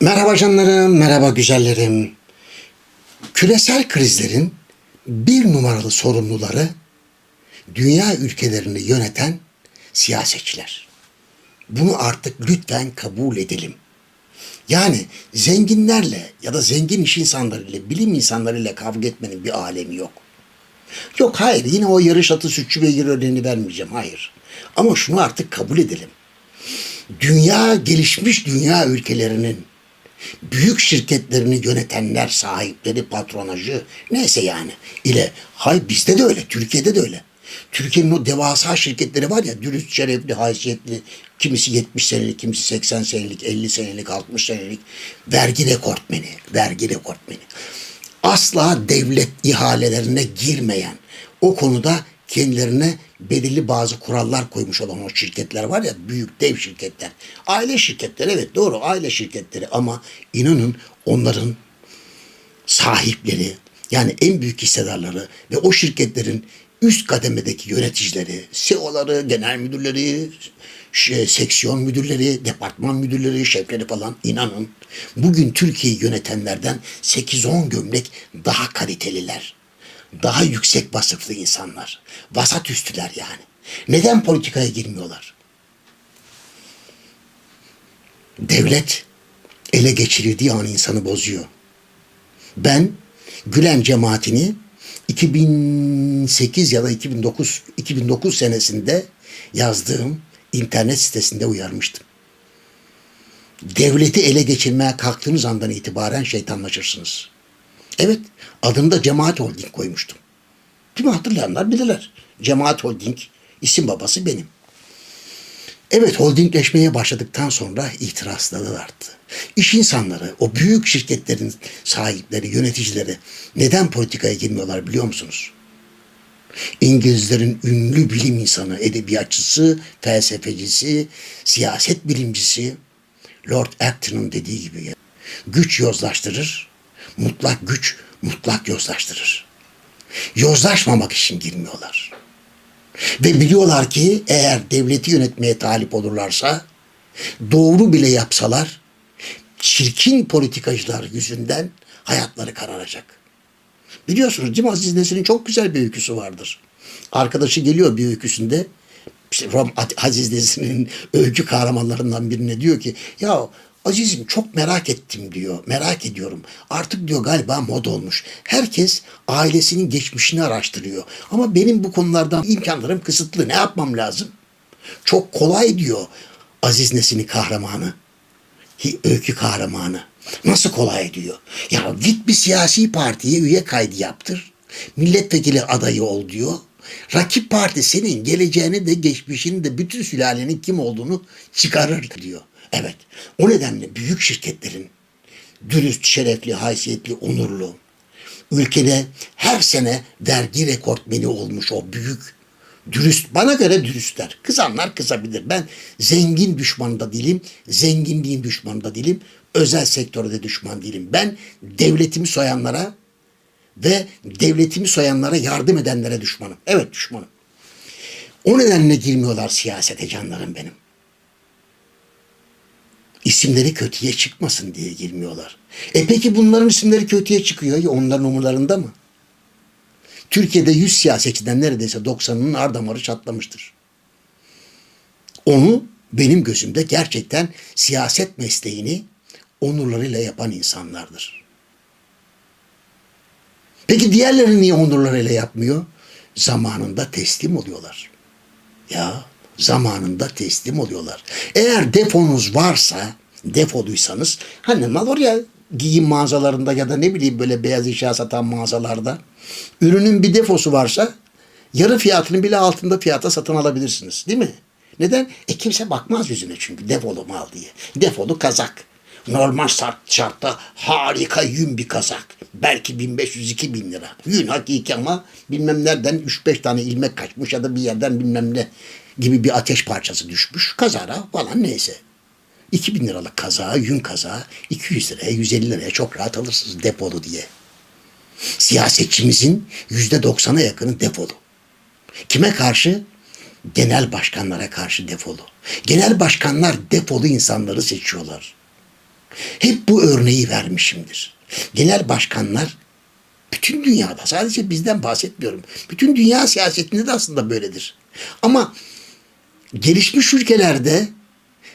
Merhaba canlarım, merhaba güzellerim. Küresel krizlerin bir numaralı sorumluları dünya ülkelerini yöneten siyasetçiler. Bunu artık lütfen kabul edelim. Yani zenginlerle ya da zengin iş insanlarıyla, bilim insanlarıyla kavga etmenin bir alemi yok. Yok hayır yine o yarış atı sütçü beygir örneğini vermeyeceğim hayır. Ama şunu artık kabul edelim. Dünya gelişmiş dünya ülkelerinin büyük şirketlerini yönetenler, sahipleri, patronajı neyse yani ile hay bizde de öyle, Türkiye'de de öyle. Türkiye'nin o devasa şirketleri var ya dürüst, şerefli, haysiyetli, kimisi 70 senelik, kimisi 80 senelik, 50 senelik, 60 senelik vergi rekortmeni, vergi rekortmeni. Asla devlet ihalelerine girmeyen, o konuda kendilerine belirli bazı kurallar koymuş olan o şirketler var ya büyük dev şirketler. Aile şirketleri evet doğru aile şirketleri ama inanın onların sahipleri yani en büyük hissedarları ve o şirketlerin üst kademedeki yöneticileri, CEO'ları, genel müdürleri, şey, seksiyon müdürleri, departman müdürleri, şefleri falan inanın bugün Türkiye'yi yönetenlerden 8-10 gömlek daha kaliteliler. Daha yüksek vasıflı insanlar. Vasat üstüler yani. Neden politikaya girmiyorlar? Devlet ele geçirildiği an insanı bozuyor. Ben Gülen cemaatini 2008 ya da 2009 2009 senesinde yazdığım internet sitesinde uyarmıştım. Devleti ele geçirmeye kalktığınız andan itibaren şeytanlaşırsınız. Evet, adını da Cemaat Holding koymuştum. Değil? Hatırlayanlar bilirler. Cemaat Holding, isim babası benim. Evet holdingleşmeye başladıktan sonra itirazları arttı. İş insanları, o büyük şirketlerin sahipleri, yöneticileri neden politikaya girmiyorlar biliyor musunuz? İngilizlerin ünlü bilim insanı, edebiyatçısı, felsefecisi, siyaset bilimcisi Lord Acton'un dediği gibi güç yozlaştırır, mutlak güç mutlak yozlaştırır. Yozlaşmamak için girmiyorlar. Ve biliyorlar ki eğer devleti yönetmeye talip olurlarsa doğru bile yapsalar çirkin politikacılar yüzünden hayatları kararacak. Biliyorsunuz mi Aziz Nesin'in çok güzel bir öyküsü vardır. Arkadaşı geliyor bir öyküsünde işte Rom Aziz Nesin'in öykü kahramanlarından birine diyor ki ya Azizim çok merak ettim diyor. Merak ediyorum. Artık diyor galiba mod olmuş. Herkes ailesinin geçmişini araştırıyor. Ama benim bu konulardan imkanlarım kısıtlı. Ne yapmam lazım? Çok kolay diyor Aziz Nesin'i kahramanı. Öykü kahramanı. Nasıl kolay diyor. Ya git bir siyasi partiye üye kaydı yaptır. Milletvekili adayı ol diyor. Rakip parti senin geleceğini de geçmişini de bütün sülalenin kim olduğunu çıkarır diyor. Evet. O nedenle büyük şirketlerin dürüst, şerefli, haysiyetli, onurlu, ülkede her sene vergi rekortmeni olmuş o büyük dürüst, bana göre dürüstler. Kızanlar kızabilir. Ben zengin düşmanı da değilim, zenginliğin düşmanı da değilim, özel sektörde düşman değilim. Ben devletimi soyanlara ve devletimi soyanlara yardım edenlere düşmanım. Evet düşmanım. O nedenle girmiyorlar siyasete canlarım benim isimleri kötüye çıkmasın diye girmiyorlar. E peki bunların isimleri kötüye çıkıyor ya onların umurlarında mı? Türkiye'de 100 siyasetçiden neredeyse 90'ının ardamarı çatlamıştır. Onu benim gözümde gerçekten siyaset mesleğini onurlarıyla yapan insanlardır. Peki diğerleri niye onurlarıyla yapmıyor? Zamanında teslim oluyorlar. Ya zamanında teslim oluyorlar. Eğer defonuz varsa, defoluysanız hani mal oraya giyim mağazalarında ya da ne bileyim böyle beyaz eşya satan mağazalarda ürünün bir defosu varsa yarı fiyatını bile altında fiyata satın alabilirsiniz. Değil mi? Neden? E kimse bakmaz yüzüne çünkü defolu mal diye. Defolu kazak. Normal şartta harika yün bir kazak. Belki 1500-2000 lira. Yün hakiki ama bilmem nereden 3-5 tane ilmek kaçmış ya da bir yerden bilmem ne gibi bir ateş parçası düşmüş. Kazara falan neyse. 2000 liralık kazağı, yün kazağı 200 liraya, 150 liraya çok rahat alırsınız depolu diye. Siyasetçimizin yüzde doksana yakını defolu. Kime karşı? Genel başkanlara karşı defolu. Genel başkanlar defolu insanları seçiyorlar. Hep bu örneği vermişimdir. Genel başkanlar bütün dünyada sadece bizden bahsetmiyorum. Bütün dünya siyasetinde de aslında böyledir. Ama gelişmiş ülkelerde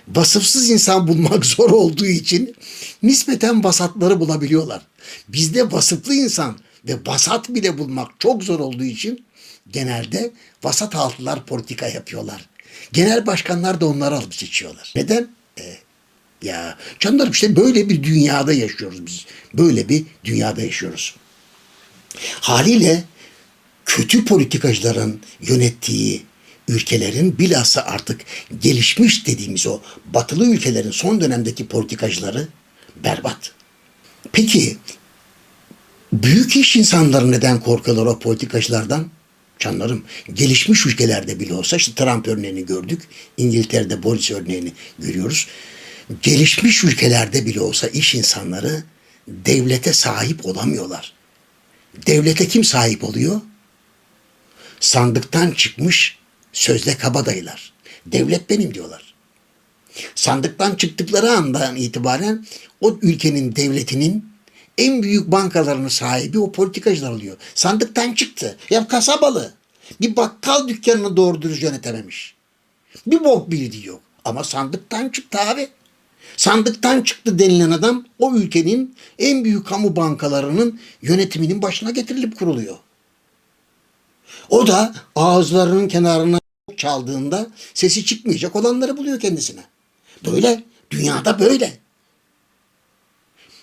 vasıfsız insan bulmak zor olduğu için nispeten vasatları bulabiliyorlar. Bizde vasıflı insan ve vasat bile bulmak çok zor olduğu için genelde vasat altlılar politika yapıyorlar. Genel başkanlar da onları alıp seçiyorlar. Neden? E, ya canlarım işte böyle bir dünyada yaşıyoruz biz. Böyle bir dünyada yaşıyoruz. Haliyle kötü politikacıların yönettiği ülkelerin bilhassa artık gelişmiş dediğimiz o batılı ülkelerin son dönemdeki politikacıları berbat. Peki büyük iş insanları neden korkuyorlar o politikacılardan? Canlarım gelişmiş ülkelerde bile olsa işte Trump örneğini gördük. İngiltere'de Boris örneğini görüyoruz. Gelişmiş ülkelerde bile olsa iş insanları devlete sahip olamıyorlar. Devlete kim sahip oluyor? Sandıktan çıkmış sözde kabadayılar. Devlet benim diyorlar. Sandıktan çıktıkları andan itibaren o ülkenin devletinin en büyük bankalarının sahibi o politikacılar oluyor. Sandıktan çıktı. Ya kasabalı. Bir bakkal dükkanını doğru dürüst yönetememiş. Bir bok bildiği yok. Ama sandıktan çıktı abi. Sandıktan çıktı denilen adam o ülkenin en büyük kamu bankalarının yönetiminin başına getirilip kuruluyor. O da ağızlarının kenarına çaldığında sesi çıkmayacak olanları buluyor kendisine. Böyle. Dünyada böyle.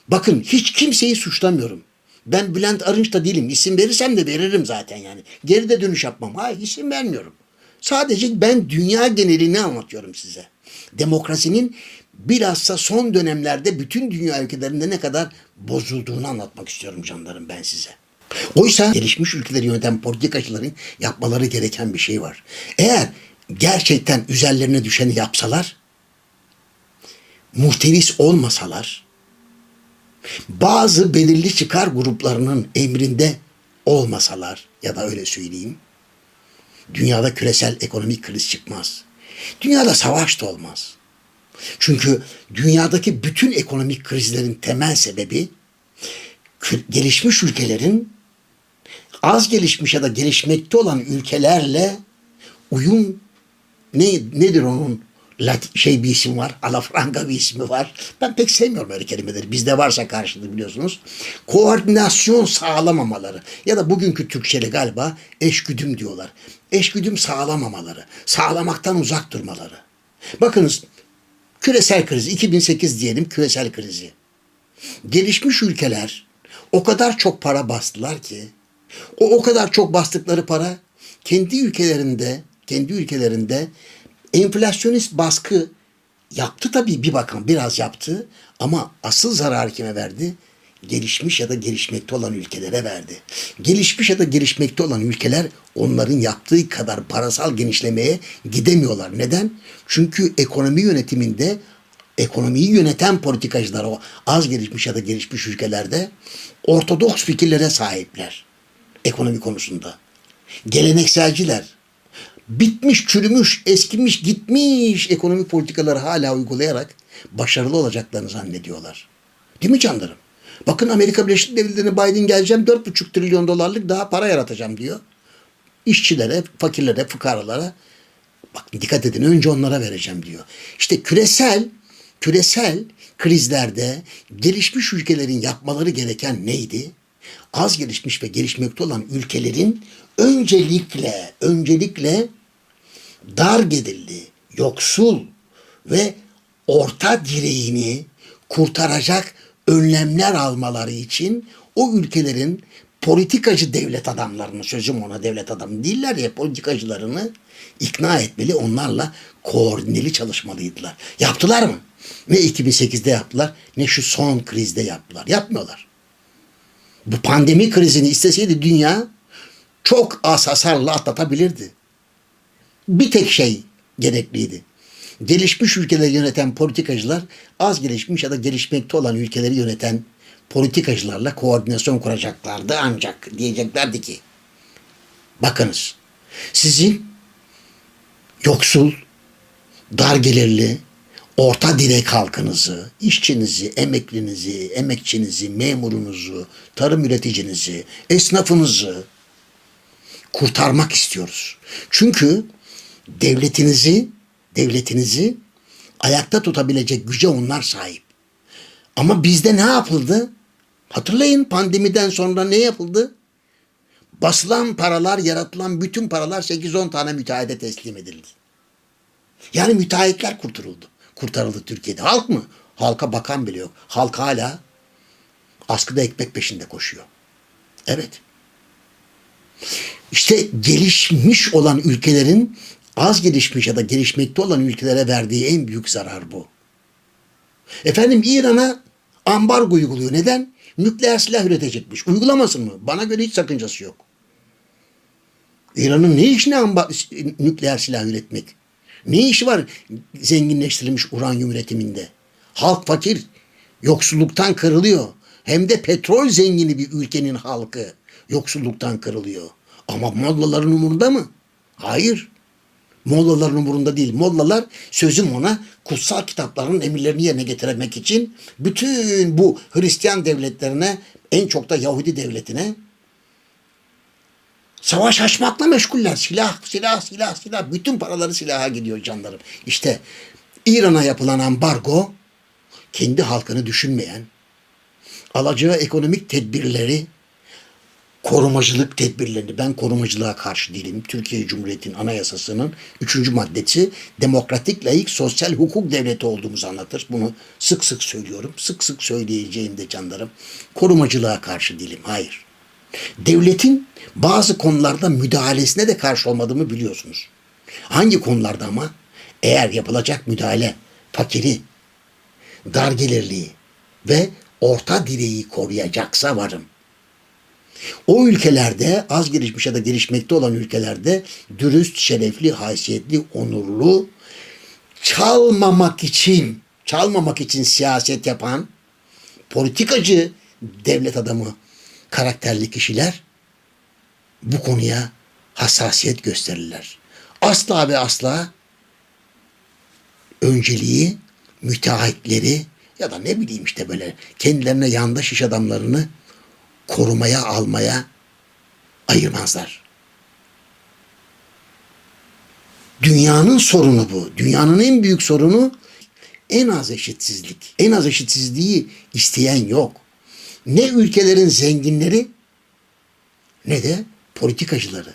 Bakın hiç kimseyi suçlamıyorum. Ben Bülent Arınç da değilim. İsim verirsem de veririm zaten yani. Geri de dönüş yapmam. Hayır isim vermiyorum. Sadece ben dünya genelini anlatıyorum size. Demokrasinin bilhassa son dönemlerde bütün dünya ülkelerinde ne kadar bozulduğunu anlatmak istiyorum canlarım ben size. Oysa gelişmiş ülkeleri yöneten politikacıların yapmaları gereken bir şey var. Eğer gerçekten üzerlerine düşeni yapsalar, muhtevis olmasalar, bazı belirli çıkar gruplarının emrinde olmasalar ya da öyle söyleyeyim, dünyada küresel ekonomik kriz çıkmaz. Dünyada savaş da olmaz. Çünkü dünyadaki bütün ekonomik krizlerin temel sebebi gelişmiş ülkelerin az gelişmiş ya da gelişmekte olan ülkelerle uyum ne nedir onun Lat şey bir isim var. Alafranga bir ismi var. Ben pek sevmiyorum öyle kelimeleri. Bizde varsa karşılığı biliyorsunuz. Koordinasyon sağlamamaları. Ya da bugünkü Türkçeli galiba eşgüdüm diyorlar. Eşgüdüm sağlamamaları. Sağlamaktan uzak durmaları. Bakınız küresel kriz 2008 diyelim küresel krizi. Gelişmiş ülkeler o kadar çok para bastılar ki o o kadar çok bastıkları para kendi ülkelerinde kendi ülkelerinde enflasyonist baskı yaptı tabii bir bakın biraz yaptı ama asıl zarar kime verdi? Gelişmiş ya da gelişmekte olan ülkelere verdi. Gelişmiş ya da gelişmekte olan ülkeler onların yaptığı kadar parasal genişlemeye gidemiyorlar. Neden? Çünkü ekonomi yönetiminde ekonomiyi yöneten politikacılar o az gelişmiş ya da gelişmiş ülkelerde ortodoks fikirlere sahipler ekonomi konusunda. Gelenekselciler, bitmiş, çürümüş, eskimiş, gitmiş ekonomi politikaları hala uygulayarak başarılı olacaklarını zannediyorlar. Değil mi canlarım? Bakın Amerika Birleşik Devletleri'ne Biden geleceğim 4,5 trilyon dolarlık daha para yaratacağım diyor. İşçilere, fakirlere, fukaralara bak dikkat edin önce onlara vereceğim diyor. İşte küresel küresel krizlerde gelişmiş ülkelerin yapmaları gereken neydi? Az gelişmiş ve gelişmekte olan ülkelerin öncelikle öncelikle dar gelirli, yoksul ve orta direğini kurtaracak önlemler almaları için o ülkelerin politikacı devlet adamlarını, sözüm ona devlet adamı değiller ya politikacılarını ikna etmeli, onlarla koordineli çalışmalıydılar. Yaptılar mı? Ne 2008'de yaptılar ne şu son krizde yaptılar. Yapmıyorlar. Bu pandemi krizini isteseydi dünya çok az hasarla atlatabilirdi bir tek şey gerekliydi. Gelişmiş ülkeleri yöneten politikacılar az gelişmiş ya da gelişmekte olan ülkeleri yöneten politikacılarla koordinasyon kuracaklardı ancak diyeceklerdi ki bakınız sizin yoksul, dar gelirli, orta direk halkınızı, işçinizi, emeklinizi, emekçinizi, memurunuzu, tarım üreticinizi, esnafınızı kurtarmak istiyoruz. Çünkü devletinizi, devletinizi ayakta tutabilecek güce onlar sahip. Ama bizde ne yapıldı? Hatırlayın pandemiden sonra ne yapıldı? Basılan paralar, yaratılan bütün paralar 8-10 tane müteahhide teslim edildi. Yani müteahhitler kurtarıldı. Kurtarıldı Türkiye'de. Halk mı? Halka bakan bile yok. Halk hala askıda ekmek peşinde koşuyor. Evet. İşte gelişmiş olan ülkelerin az gelişmiş ya da gelişmekte olan ülkelere verdiği en büyük zarar bu. Efendim İran'a ambargo uyguluyor. Neden? Nükleer silah üretecekmiş. Uygulamasın mı? Bana göre hiç sakıncası yok. İran'ın ne işine amba- nükleer silah üretmek? Ne işi var zenginleştirilmiş uranyum üretiminde? Halk fakir, yoksulluktan kırılıyor. Hem de petrol zengini bir ülkenin halkı yoksulluktan kırılıyor. Ama mollaların umurunda mı? Hayır. Mollaların umurunda değil. Mollalar sözüm ona kutsal kitapların emirlerini yerine getirmek için bütün bu Hristiyan devletlerine en çok da Yahudi devletine savaş açmakla meşguller. Silah, silah, silah, silah. Bütün paraları silaha gidiyor canlarım. İşte İran'a yapılan ambargo kendi halkını düşünmeyen, alacağı ekonomik tedbirleri korumacılık tedbirlerini ben korumacılığa karşı değilim. Türkiye Cumhuriyeti'nin anayasasının üçüncü maddesi demokratik, layık, sosyal hukuk devleti olduğumuzu anlatır. Bunu sık sık söylüyorum. Sık sık söyleyeceğim de canlarım. Korumacılığa karşı değilim. Hayır. Devletin bazı konularda müdahalesine de karşı olmadığımı biliyorsunuz. Hangi konularda ama? Eğer yapılacak müdahale fakiri, dar gelirliği ve orta direği koruyacaksa varım. O ülkelerde az gelişmiş ya da gelişmekte olan ülkelerde dürüst, şerefli, haysiyetli, onurlu, çalmamak için, çalmamak için siyaset yapan politikacı devlet adamı karakterli kişiler bu konuya hassasiyet gösterirler. Asla ve asla önceliği müteahhitleri ya da ne bileyim işte böyle kendilerine yandaş iş adamlarını korumaya almaya ayırmazlar. Dünyanın sorunu bu. Dünyanın en büyük sorunu en az eşitsizlik. En az eşitsizliği isteyen yok. Ne ülkelerin zenginleri ne de politikacıları.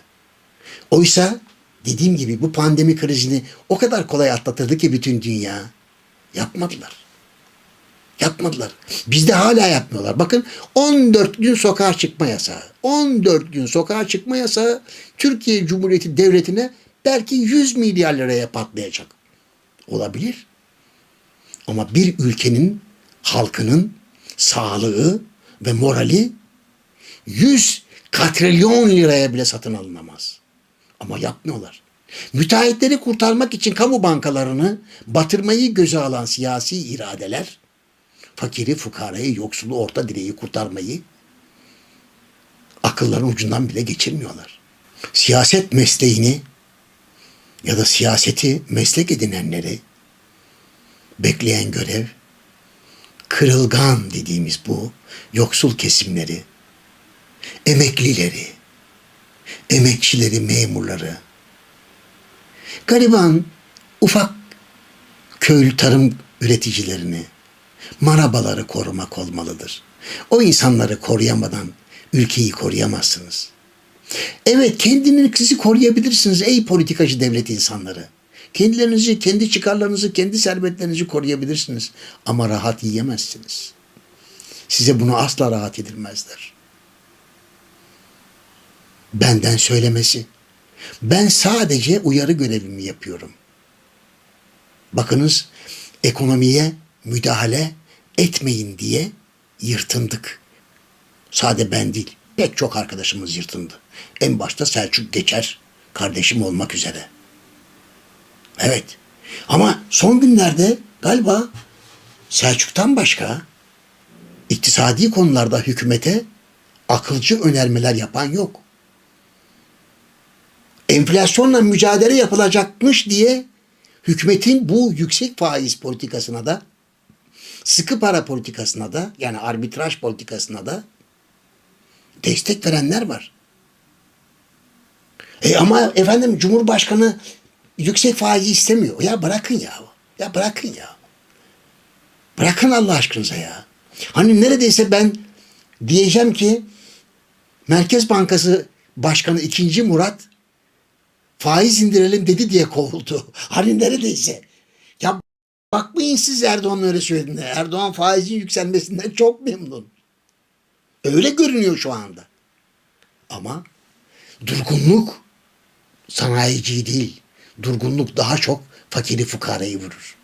Oysa dediğim gibi bu pandemi krizini o kadar kolay atlatırdı ki bütün dünya. Yapmadılar. Yapmadılar. Bizde hala yapmıyorlar. Bakın 14 gün sokağa çıkma yasağı. 14 gün sokağa çıkma yasağı Türkiye Cumhuriyeti Devleti'ne belki 100 milyar liraya patlayacak. Olabilir. Ama bir ülkenin halkının sağlığı ve morali 100 katrilyon liraya bile satın alınamaz. Ama yapmıyorlar. Müteahhitleri kurtarmak için kamu bankalarını batırmayı göze alan siyasi iradeler fakiri, fukarayı, yoksulu, orta direği kurtarmayı akılların ucundan bile geçirmiyorlar. Siyaset mesleğini ya da siyaseti meslek edinenleri bekleyen görev kırılgan dediğimiz bu yoksul kesimleri, emeklileri, emekçileri, memurları, gariban ufak köylü tarım üreticilerini, marabaları korumak olmalıdır. O insanları koruyamadan ülkeyi koruyamazsınız. Evet kendinizi koruyabilirsiniz ey politikacı devlet insanları. Kendilerinizi, kendi çıkarlarınızı, kendi servetlerinizi koruyabilirsiniz. Ama rahat yiyemezsiniz. Size bunu asla rahat edilmezler. Benden söylemesi. Ben sadece uyarı görevimi yapıyorum. Bakınız ekonomiye müdahale etmeyin diye yırtındık. Sade ben değil, pek çok arkadaşımız yırtındı. En başta Selçuk Geçer kardeşim olmak üzere. Evet. Ama son günlerde galiba Selçuk'tan başka iktisadi konularda hükümete akılcı önermeler yapan yok. Enflasyonla mücadele yapılacakmış diye hükümetin bu yüksek faiz politikasına da sıkı para politikasına da yani arbitraj politikasına da destek verenler var. E ama efendim Cumhurbaşkanı yüksek faizi istemiyor. Ya bırakın ya. Ya bırakın ya. Bırakın Allah aşkınıza ya. Hani neredeyse ben diyeceğim ki Merkez Bankası Başkanı 2. Murat faiz indirelim dedi diye kovuldu. Hani neredeyse. Ya bakmayın siz Erdoğan'ın öyle söylediğine. Erdoğan faizin yükselmesinden çok memnun. Öyle görünüyor şu anda. Ama durgunluk sanayiciyi değil, durgunluk daha çok fakiri fukarayı vurur.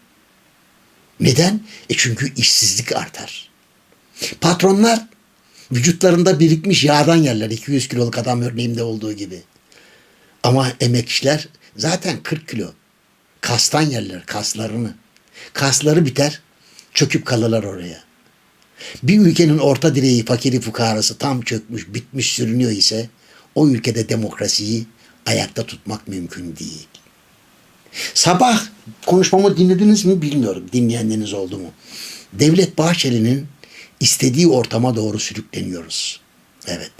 Neden? E çünkü işsizlik artar. Patronlar vücutlarında birikmiş yağdan yerler 200 kiloluk adam örneğimde olduğu gibi. Ama emekçiler zaten 40 kilo. Kastan yerler kaslarını. Kasları biter çöküp kalırlar oraya. Bir ülkenin orta direği fakiri fukarası tam çökmüş bitmiş sürünüyor ise o ülkede demokrasiyi ayakta tutmak mümkün değil. Sabah konuşmamı dinlediniz mi bilmiyorum. Dinleyenleriniz oldu mu? Devlet Bahçeli'nin istediği ortama doğru sürükleniyoruz. Evet.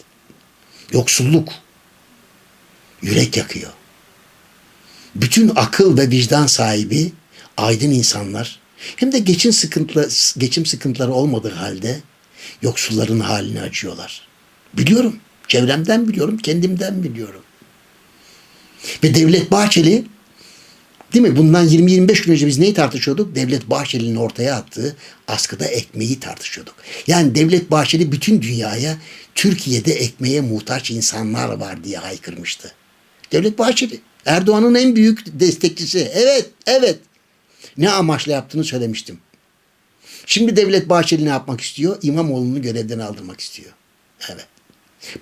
Yoksulluk yürek yakıyor. Bütün akıl ve vicdan sahibi aydın insanlar hem de geçim sıkıntıları, geçim sıkıntıları olmadığı halde yoksulların halini acıyorlar. Biliyorum. Çevremden biliyorum. Kendimden biliyorum. Ve Devlet Bahçeli değil mi? Bundan 20-25 gün önce biz neyi tartışıyorduk? Devlet Bahçeli'nin ortaya attığı askıda ekmeği tartışıyorduk. Yani Devlet Bahçeli bütün dünyaya Türkiye'de ekmeğe muhtaç insanlar var diye haykırmıştı. Devlet Bahçeli Erdoğan'ın en büyük destekçisi. Evet, evet. Ne amaçla yaptığını söylemiştim. Şimdi Devlet Bahçeli ne yapmak istiyor? İmamoğlu'nu görevden aldırmak istiyor. Evet.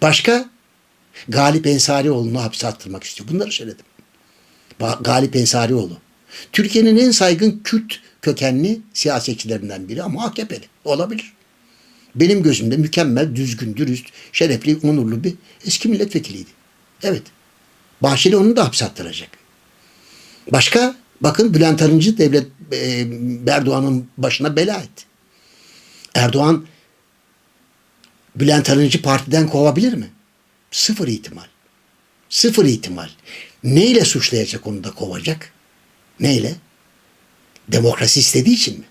Başka? Galip Ensarioğlu'nu hapse attırmak istiyor. Bunları söyledim. Galip Ensarioğlu. Türkiye'nin en saygın Kürt kökenli siyasetçilerinden biri ama AKP'li. Olabilir. Benim gözümde mükemmel, düzgün, dürüst, şerefli, onurlu bir eski milletvekiliydi. Evet. Bahçeli onu da hapse attıracak. Başka? Bakın Bülent Arıncı devlet e, Erdoğan'ın başına bela etti. Erdoğan Bülent Arıncı partiden kovabilir mi? Sıfır ihtimal. Sıfır ihtimal. Neyle suçlayacak onu da kovacak? Neyle? Demokrasi istediği için mi?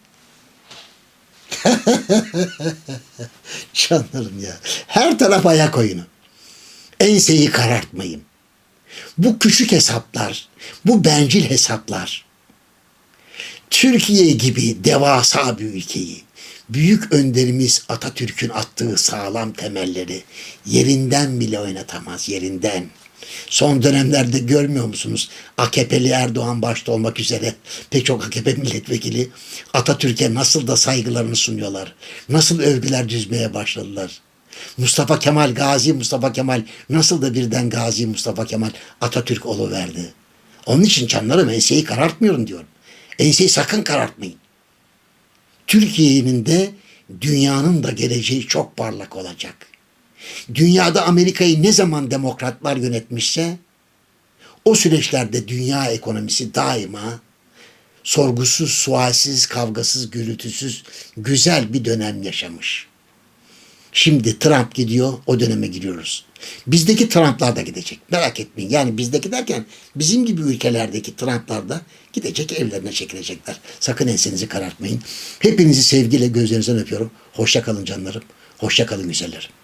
Canlarım ya. Her taraf ayak oyunu. Enseyi karartmayın. Bu küçük hesaplar, bu bencil hesaplar Türkiye gibi devasa bir ülkeyi büyük önderimiz Atatürk'ün attığı sağlam temelleri yerinden bile oynatamaz, yerinden. Son dönemlerde görmüyor musunuz? AKP'li Erdoğan başta olmak üzere pek çok AKP milletvekili Atatürk'e nasıl da saygılarını sunuyorlar. Nasıl övgüler düzmeye başladılar. Mustafa Kemal Gazi Mustafa Kemal nasıl da birden Gazi Mustafa Kemal Atatürk verdi. Onun için canlarım enseyi karartmıyorum diyorum. Enseyi sakın karartmayın. Türkiye'nin de dünyanın da geleceği çok parlak olacak. Dünyada Amerika'yı ne zaman demokratlar yönetmişse o süreçlerde dünya ekonomisi daima sorgusuz, sualsiz, kavgasız, gürültüsüz güzel bir dönem yaşamış. Şimdi Trump gidiyor, o döneme giriyoruz. Bizdeki Trump'lar da gidecek. Merak etmeyin. Yani bizdeki derken bizim gibi ülkelerdeki Trump'lar da gidecek evlerine çekilecekler. Sakın ensenizi karartmayın. Hepinizi sevgiyle gözlerinizden öpüyorum. Hoşça kalın canlarım. Hoşça kalın güzellerim.